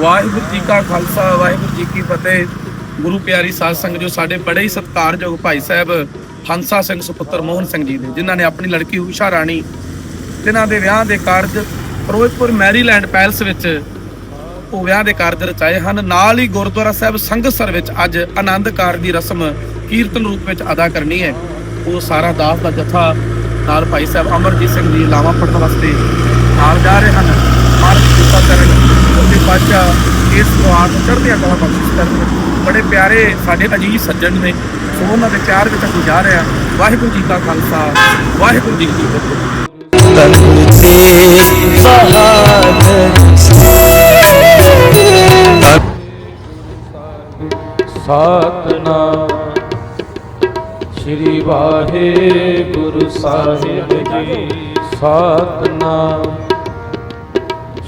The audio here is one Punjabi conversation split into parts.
ਵਾਹਿਗੁਰੂ ਜੀ ਕਾ ਖਾਲਸਾ, ਵਾਹਿਗੁਰੂ ਜੀ ਕੀ ਫਤਿਹ। ਗੁਰੂ ਪਿਆਰੀ ਸਾਧ ਸੰਗਤ ਜੋ ਸਾਡੇ ਬੜੇ ਹੀ ਸਤਿਕਾਰਯੋਗ ਭਾਈ ਸਾਹਿਬ ਹੰਸਾ ਸਿੰਘ ਸੁਪੁੱਤਰ ਮੋਹਨ ਸਿੰਘ ਜੀ ਦੇ, ਜਿਨ੍ਹਾਂ ਨੇ ਆਪਣੀ ਲੜਕੀ ਊਸ਼ਾ ਰਾਣੀ ਜਿਨ੍ਹਾਂ ਦੇ ਵਿਆਹ ਦੇ ਕਾਰਜ ਫਿਰੋਜ਼ਪੁਰ ਮੈਰੀਲੈਂਡ ਪੈਲਸ ਵਿੱਚ, ਉਹ ਵਿਆਹ ਦੇ ਕਾਰਜ ਰਚਾਏ ਹਨ। ਨਾਲ ਹੀ ਗੁਰਦੁਆਰਾ ਸਾਹਿਬ ਸੰਗਤਸਰ ਵਿੱਚ ਅੱਜ ਆਨੰਦ ਕਾਰ ਦੀ ਰਸਮ ਕੀਰਤਨ ਰੂਪ ਵਿੱਚ ਅਦਾ ਕਰਨੀ ਹੈ। ਉਹ ਸਾਰਾ ਦਾਸ ਦਾ ਜਥਾ ਨਾਲ ਭਾਈ ਸਾਹਿਬ ਅਮਰਜੀਤ ਸਿੰਘ ਜੀ ਲਾਵਾ ਪੜਨ ਵਾਸਤੇ ਨਾਲ ਜਾ ਰਹੇ ਹਨ। ਮਾਰਗ ਕਿਰਪਾ ਕਰਨ ਤੇ ਪਾਚਾ ਇਸ ਸਵਾਦ ਚੜ੍ਹਦੀਆਂ ਕਲਾ ਬਖਸ਼ਿਸ਼ ਕਰਨ ਬੜੇ ਪਿਆਰੇ ਸਾਡੇ ਅਜੀਜ਼ ਸੱਜਣ ਨੇ, ਸੋ ਉਹਨਾਂ ਦੇ ਪਿਆਰ ਵਿੱਚ ਜਾ ਰਿਹਾ ਵਾਹਿਗੁਰੂ ਜੀ ਕਾ ਖਾਲਸਾ, ਵਾਹਿਗੁਰੂ ਜੀ ਕੀ ਫਤਿਹ। ਤਨ ਸ੍ਰੀ ਵਾਹਿਗੁਰੂ ਸਾਹਿਬ ਜੀ, ਸਤਨਾਮ।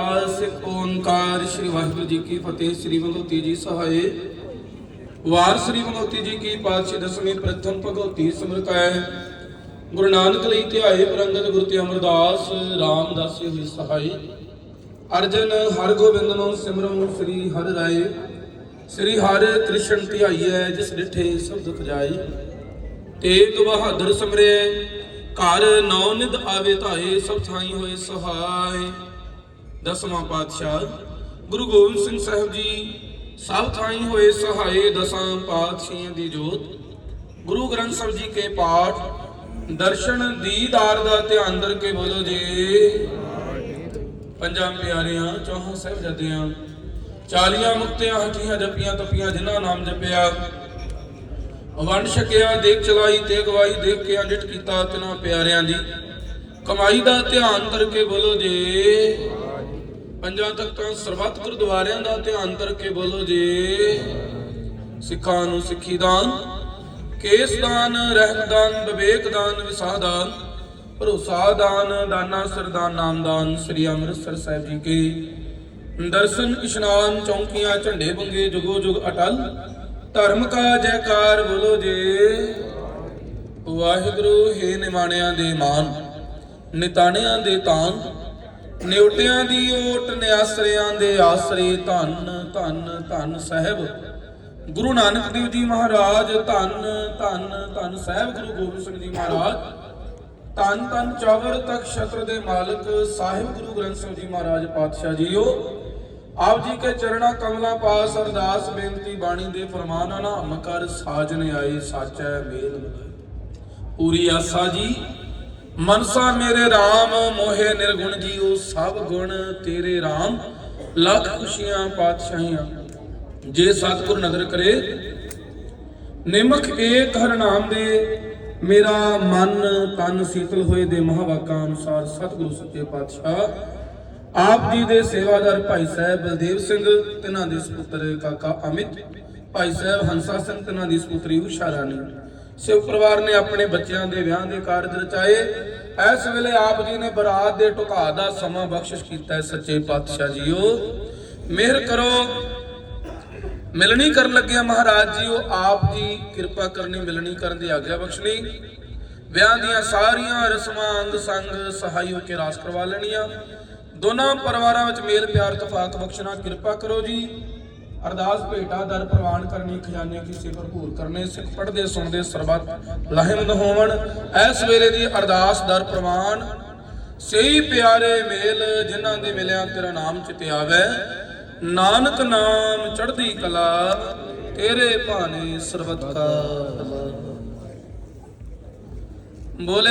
ਕ- ਅਰਦਾਸ ਓੰਕਾਰ ਸ੍ਰੀ ਵਾਹਿਗੁਰੂ ਜੀ ਕੀ ਫਤਿਹ, ਸ੍ਰੀ ਭਗਵਤੀ ਜੀ ਸਹਾਏ। ਵਾਰ ਸ੍ਰੀ ਭਗਵਤੀ ਜੀ ਕੀ ਪਾਤਸ਼ਾਹ, ਦਸਵੀਂ ਪ੍ਰਥਮ ਭਗਵਤੀ ਸਿਮਰਤੈ ਗੁਰੂ ਨਾਨਕ ਲਈ ਧਿਆਏ ਪ੍ਰੰਗਤ ਗੁਰੂ ਤੇ ਅਮਰਦਾਸ ਰਾਮਦਾਸ ਹੋਈ ਸਹਾਈ ਅਰਜਨ ਹਰਗੋਬਿੰਦ ਨੂੰ ਸਿਮਰਨ ਸ੍ਰੀ ਹਰਿ ਰਾਏ। ਸ੍ਰੀ ਹਰਿ ਕ੍ਰਿਸ਼ਨ ਧਿਆਈਐ, ਜਿਸ ਡਿਠੇ ਸਭ ਦੁਖ ਜਾਈ ਤੇਗ ਬਹਾਦਰ ਸਿਮਰੇ, ਘਰ ਨੌ ਨਿਧ ਆਵੇ ਧਾਏ, ਸਭ ਥਾਈ ਹੋਏ ਸਹਾਈ ਦਸਵਾਂ ਪਾਤਸ਼ਾਹ, ਗੁਰੂ ਗੋਬਿੰਦ ਸਿੰਘ ਸਾਹਿਬ ਜੀ ਸਭ ਥਾਈ ਹੋਏ ਸਹਾਏ ਦਸਾਂ ਪਾਤਸ਼ਾਹਾਂ ਦੀ ਜੋਤ। ਗੁਰੂ ਗ੍ਰੰਥ ਸਾਹਿਬ ਜੀ ਕੇ ਪਾਠ, ਦਰਸ਼ਨ ਦੀਦਾਰ ਦਾ ਧਿਆਨ ਦਰ ਕੇ ਬੋਲੋ ਜੀ। ਪੰਜਾਂ ਪਿਆਰਿਆਂ, ਚੌਹਾਂ ਸਾਹਿਬਜ਼ਾਦਿਆਂ, ਚਾਲੀਆਂ ਮੁਕਤਿਆਂ ਹਟੀਆਂ ਜਪੀਆਂ, ਤਪੀਆਂ, ਜਿਨ੍ਹਾਂ ਨਾਮ ਜਪਿਆ। ਵੰਡ ਛਕਿਆ, ਦੇਖ ਚਲਾਈ, ਤੇ ਗਵਾਈ, ਦੇਖ ਕੇ ਅੰਡਿਟ ਕੀਤਾ ਤਿਨਾਂ ਪਿਆਰਿਆਂ ਦੀ। ਕਮਾਈ ਦਾ ਧਿਆਨ ਕਰਕੇ ਬੋਲੋ ਜੇ। ਪੰਜਾਂ ਤਖਤਾਂ ਸਰਬੱਤ ਗੁਰਦੁਆਰਿਆਂ ਦਾ ਧਿਆਨ ਕਰਕੇ ਬੋਲੋ ਜੀ। ਸਿੱਖਾਂ ਨੂੰ ਸਿੱਖੀ ਦਾਨ, ਕੇਸ ਦਾਨ ਰਹਿਤ ਦਾਨ, ਵਿਵੇਕ ਦਾਨ, ਵਿਸਾਹ ਦਾਨ, ਭਰੋਸਾ ਦਾਨ, ਦਾਨਾ ਸਰਦਾਨ ਨਾਮਦਾਨ ਸ੍ਰੀ ਅੰਮ੍ਰਿਤਸਰ ਸਾਹਿਬ ਜੀ ਕੇ। ਦਰਸ਼ਨ, ਇਸ਼ਨਾਨ, ਚੌਂਕੀਆਂ, ਝੰਡੇ ਬੰਗੇ ਜੁਗੋ ਜੁਗ ਅਟਲ, ਧਰਮ ਕਾ ਜੈਕਾਰ ਬੋਲੋ ਜੀ। ਵਾਹਿਗੁਰੂ, ਹੇ ਨਿਮਾਣਿਆਂ ਦੇ ਮਾਨ, ਨਿਤਾਣਿਆਂ ਦੇ ਤਾਨ ਨਿਉਟਿਆਂ ਦੀ ਓਟ ਨਿਆਸਰਿਆਂ ਦੇ ਆਸਰੇ ਧੰਨ ਧੰਨ ਧੰਨ ਸਾਹਿਬ। ਗੁਰੂ ਨਾਨਕ ਦੇਵ ਜੀ ਮਹਾਰਾਜ, ਧੰਨ ਧੰਨ ਧੰਨ ਸਾਹਿਬ ਗੁਰੂ ਗੋਬਿੰਦ ਸਿੰਘ ਜੀ ਮਹਾਰਾਜ। ਧੰਨ ਧੰਨ ਚੌਵਰ ਤੱਕ ਛਤਰ ਦੇ ਮਾਲਕ ਸਾਹਿਬ ਗੁਰੂ ਗ੍ਰੰਥ ਸਾਹਿਬ ਜੀ ਮਹਾਰਾਜ ਪਾਤਸ਼ਾਹ ਜੀਓ। ਆਪ ਜੀ ਕੇ ਚਰਣਾ ਕਮਲਾਂ ਪਾਸ ਅਰਦਾਸ ਬੇਨਤੀ ਬਾਣੀ ਦੇ ਫਰਮਾਨ ਅਨਾਮ ਕਰ ਸਾਜਨ ਆਏ, ਸਾਚੈ ਮੇਲ ਮਿਲਾਏ ਪੂਰੀ ਆਸਾ ਜੀ। ਮਨਸਾ ਮੇਰੇ RAM ਮੋਹਿ ਨਿਰਗੁਣ ਜੀਓ ਸਭ ਗੁਣ ਤੇਰੇ RAM ਲੱਖ ਖੁਸ਼ੀਆਂ ਪਾਤਸ਼ਾਹੀਆਂ, ਜੇ ਸਤਿਗੁਰ ਨਦਰ ਕਰੇ। ਨਿਮਕ ਏਕ ਹਰ ਨਾਮ ਦੇ, ਮੇਰਾ ਮਨ ਤਨ ਸੀਤਲ ਹੋਏ ਦੇ ਮਹਾਵਾਕਾਂ ਅਨੁਸਾਰ ਸਤਿਗੁਰੂ ਸੱਚੇ ਪਾਤਸ਼ਾਹ। ਆਪ ਜੀ ਦੇ ਸੇਵਾਦਾਰ ਭਾਈ ਸਾਹਿਬ ਬਲਦੇਵ ਸਿੰਘ, ਤਿਨਾਂ ਦੇ ਸੁਪੁੱਤਰ ਕਾਕਾ ਅਮਿਤ, ਭਾਈ ਸਾਹਿਬ ਹੰਸਾ ਸਿੰਘ ਤਿਨਾਂ ਦੀ ਸੁਪੁੱਤਰੀ ਉਸ਼ਾ ਸਿਵ ਪਰਿਵਾਰ ਨੇ ਆਪਣੇ ਬੱਚਿਆਂ ਦੇ ਵਿਆਹ ਦੇ ਕਾਰਜ ਰਚਾਏ। ਇਸ ਵੇਲੇ ਆਪ ਜੀ ਨੇ ਬਰਾਤ ਦੇ ਢੁਕਾ ਦਾ ਸਮਾਂ ਬਖਸ਼ਿਸ਼ ਕੀਤਾ ਹੈ ਸੱਚੇ ਪਾਤਸ਼ਾਹ ਜੀਓ। ਮਿਹਰ ਕਰੋ। ਮਿਲਣੀ ਕਰਨ ਲੱਗਿਆ ਮਹਾਰਾਜ ਜੀ, ਉਹ ਆਪ ਜੀ ਕਿਰਪਾ ਕਰਨੀ, ਮਿਲਣੀ ਕਰਨ ਦੀ ਆਗਿਆ ਬਖਸ਼ਣੀ। ਵਿਆਹ ਦੀਆਂ ਸਾਰੀਆਂ ਰਸਮਾਂ, ਅੰਗ ਸੰਗ ਸਹਾਈ ਹੋ ਕੇ ਰਾਸ ਕਰਵਾ ਲੈਣੀਆਂ। ਦੋਨਾਂ ਪਰਿਵਾਰਾਂ ਵਿੱਚ ਮੇਲ ਪਿਆਰ ਤਫਾਕ ਬਖਸ਼ਣਾ, ਕਿਰਪਾ ਕਰੋ ਜੀ। ਅਰਦਾਸ ਭੇਟਾ ਦਰ ਪ੍ਰਵਾਨ ਕਰਨੀ, ਖਜ਼ਾਨੇ ਕੀ ਭਰਪੂਰ ਕਰਨੇ, ਸਿੱਖ ਪੜਦੇ ਸੁਣਦੇ, ਸਰਬੱਤ ਲਾਹੇਮੰਦ ਹੋਵਣ। ਐਸ ਵੇਲੇ ਦੀ ਅਰਦਾਸ ਦਰ ਪ੍ਰਵਾਨ। ਸਹੀ ਪਿਆਰੇ ਮੇਲ ਜਿਨ੍ਹਾਂ ਦੇ ਮਿਲਿਆ ਤੇਰਾ ਨਾਮ ਚਿਤ ਆਵੇ ਨਾਨਕ ਨਾਮ ਚੜ੍ਹਦੀ ਕਲਾ, ਤੇਰੇ ਭਾਣੇ ਸਰਬਤ ਕਾ। ਬੋਲੇ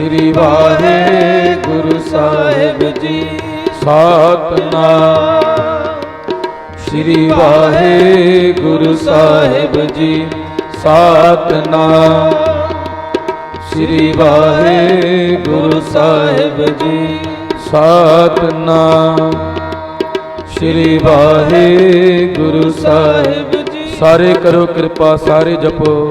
ਸ੍ਰੀ ਵਾਹਿਗੁਰੂ ਸਾਹਿਬ ਜੀ ਸਤਨਾਮ। ਸ੍ਰੀ ਵਾਹਿਗੁਰੂ ਸਾਹਿਬ ਜੀ ਸਤਨਾਮ। ਸ੍ਰੀ ਵਾਹਿਗੁਰੂ ਸਾਹਿਬ ਜੀ ਸਤਨਾਮ। ਸ੍ਰੀ ਵਾਹਿਗੁਰੂ ਸਾਹਿਬ ਜੀ ਸਾਰੇ ਕਰੋ ਕਿਰਪਾ, ਸਾਰੇ ਜਪੋ।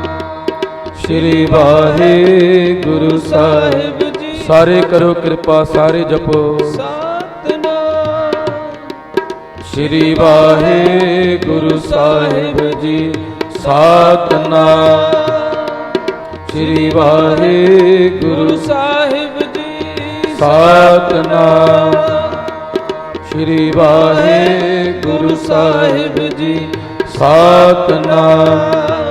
ਸ੍ਰੀ ਵਾਹਿਗੁਰੂ ਸਾਹਿਬ ਜੀ। ਸਾਰੇ ਕਰੋ ਕਿਰਪਾ ਸਾਰੇ ਜਪੋ। ਸਤਨਾਮ। ਸ੍ਰੀ ਵਾਹਿਗੁਰੂ ਸਾਹਿਬ ਜੀ ਸਤਨਾਮ। ਸ੍ਰੀ ਵਾਹਿਗੁਰੂ ਸਾਹਿਬ ਜੀ। ਸਤਨਾਮ। ਸ੍ਰੀ ਵਾਹਿਗੁਰੂ ਸਾਹਿਬ ਜੀ ਸਤਨਾਮ।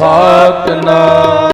ਸਤਨਾਮ